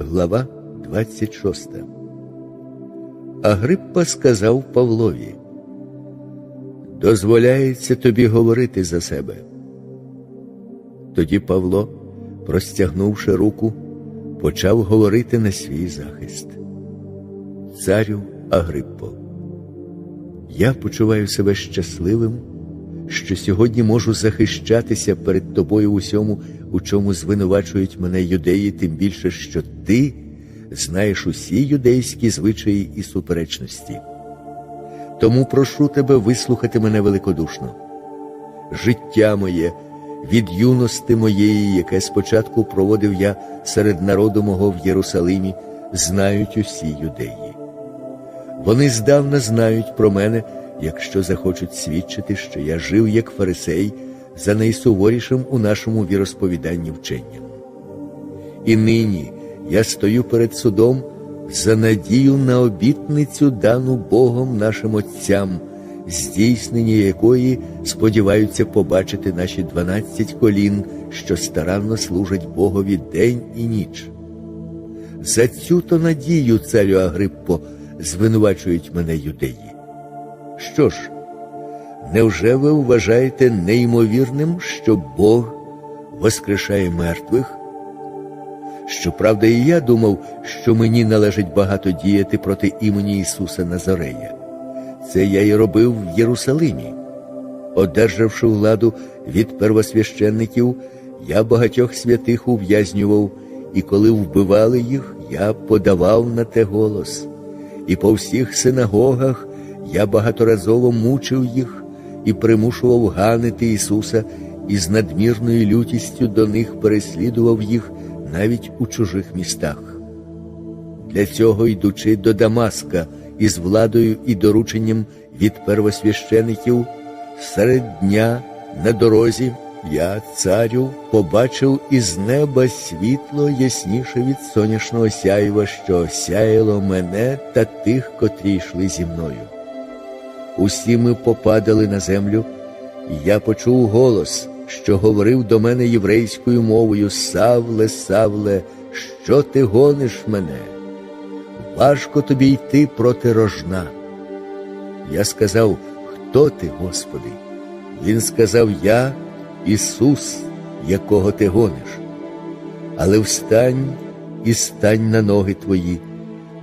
Глава 26 Агриппа сказав Павлові, Дозволяється тобі говорити за себе. Тоді Павло, простягнувши руку, почав говорити на свій захист. Царю Агриппо, я почуваю себе щасливим, що сьогодні можу захищатися перед тобою усьому, у чому звинувачують мене юдеї, тим більше, що ти знаєш усі юдейські звичаї і суперечності. Тому прошу тебе вислухати мене великодушно. Життя моє від юності моєї, яке спочатку проводив я серед народу мого в Єрусалимі, знають усі юдеї. Вони здавна знають про мене, якщо захочуть свідчити, що я жив як фарисей за найсуворішим у нашому віросповіданні вченням. І нині я стою перед судом за надію на обітницю, дану Богом нашим Отцям, здійснення якої сподіваються побачити наші дванадцять колін, що старанно служать Богові день і ніч. За цю то надію, царю Агриппо, звинувачують мене юдеї. Що ж, невже ви вважаєте неймовірним, що Бог воскрешає мертвих? Щоправда, і я думав, що мені належить багато діяти проти імені Ісуса Назарея. Це я й робив в Єрусалимі. Одержавши владу від первосвященників, я багатьох святих ув'язнював, і коли вбивали їх, я подавав на те голос. І по всіх синагогах я багаторазово мучив їх і примушував ганити Ісуса, і з надмірною лютістю до них переслідував їх навіть у чужих містах. Для цього, йдучи до Дамаска із владою і дорученням від первосвящеників, серед дня на дорозі я, царю, побачив із неба світло ясніше від сонячного сяйва, що осяяло мене та тих, котрі йшли зі мною. Усі ми попадали на землю, і я почув голос, що говорив до мене єврейською мовою Савле, Савле, що ти гониш мене? Важко тобі йти проти рожна. Я сказав, Хто ти, Господи? Він сказав, Я Ісус, якого ти гониш. Але встань і стань на ноги твої,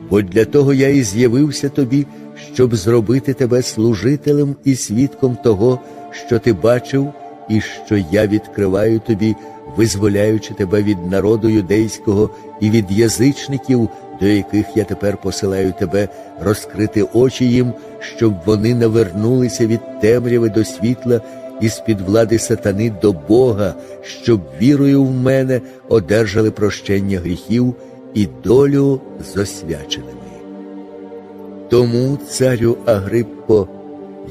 бо для того я і з'явився тобі, щоб зробити тебе служителем і свідком того, що ти бачив, і що я відкриваю тобі, визволяючи тебе від народу юдейського і від язичників, до яких я тепер посилаю тебе, розкрити очі їм, щоб вони навернулися від темряви до світла і з-під влади сатани до Бога, щоб вірою в мене одержали прощення гріхів і долю з освяченими. Тому, царю Агриппо,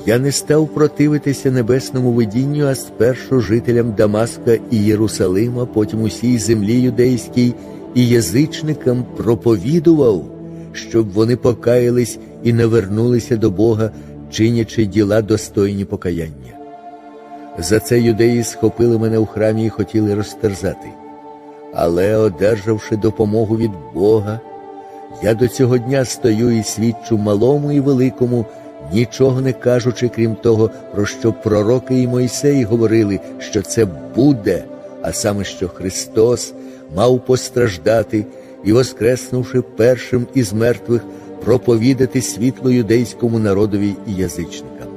я не став противитися небесному видінню, а спершу жителям Дамаска і Єрусалима, потім усій землі юдейській і язичникам проповідував, щоб вони покаялись і навернулися до Бога, чинячи діла достойні покаяння. За це юдеї схопили мене у храмі і хотіли розтерзати. Але, одержавши допомогу від Бога, я до цього дня стою і свідчу малому і великому, нічого не кажучи, крім того, про що пророки і Мойсей говорили, що це буде, а саме що Христос мав постраждати і, воскреснувши першим із мертвих, проповідати світло юдейському народові і язичникам.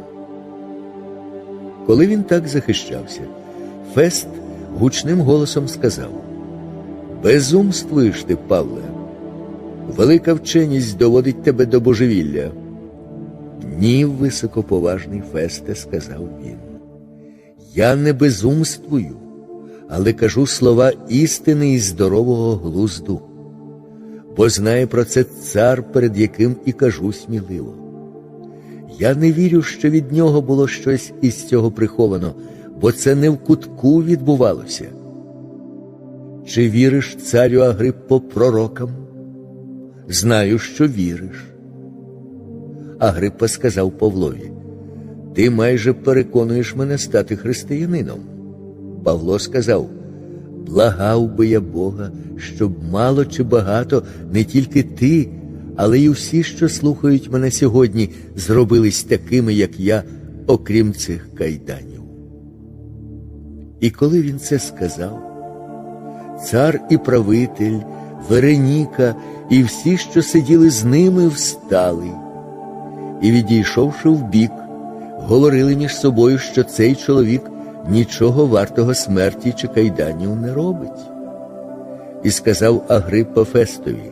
Коли він так захищався, Фест гучним голосом сказав Безумствуєш ти, Павле, велика вченість доводить тебе до божевілля. Ні, високоповажний Фесте, сказав він. Я не безумствую, але кажу слова істини і здорового глузду, бо знає про це цар, перед яким і кажу сміливо. Я не вірю, що від нього було щось із цього приховано, бо це не в кутку відбувалося. Чи віриш, царю Агриппо, пророкам? Знаю, що віриш. Агриппа сказав Павлові, Ти майже переконуєш мене стати християнином. Павло сказав, Благав би я Бога, щоб мало чи багато не тільки ти, але й усі, що слухають мене сьогодні, зробились такими, як я, окрім цих кайданів. І коли він це сказав, цар і правитель, Вереніка і всі, що сиділи з ними, встали, і, відійшовши вбік, говорили між собою, що цей чоловік нічого вартого смерті чи кайданів не робить. І сказав Агриппа Фестові,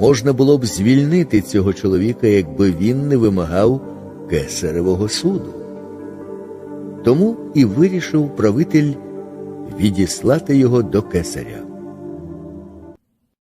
можна було б звільнити цього чоловіка, якби він не вимагав кесаревого суду. Тому і вирішив правитель відіслати його до кесаря.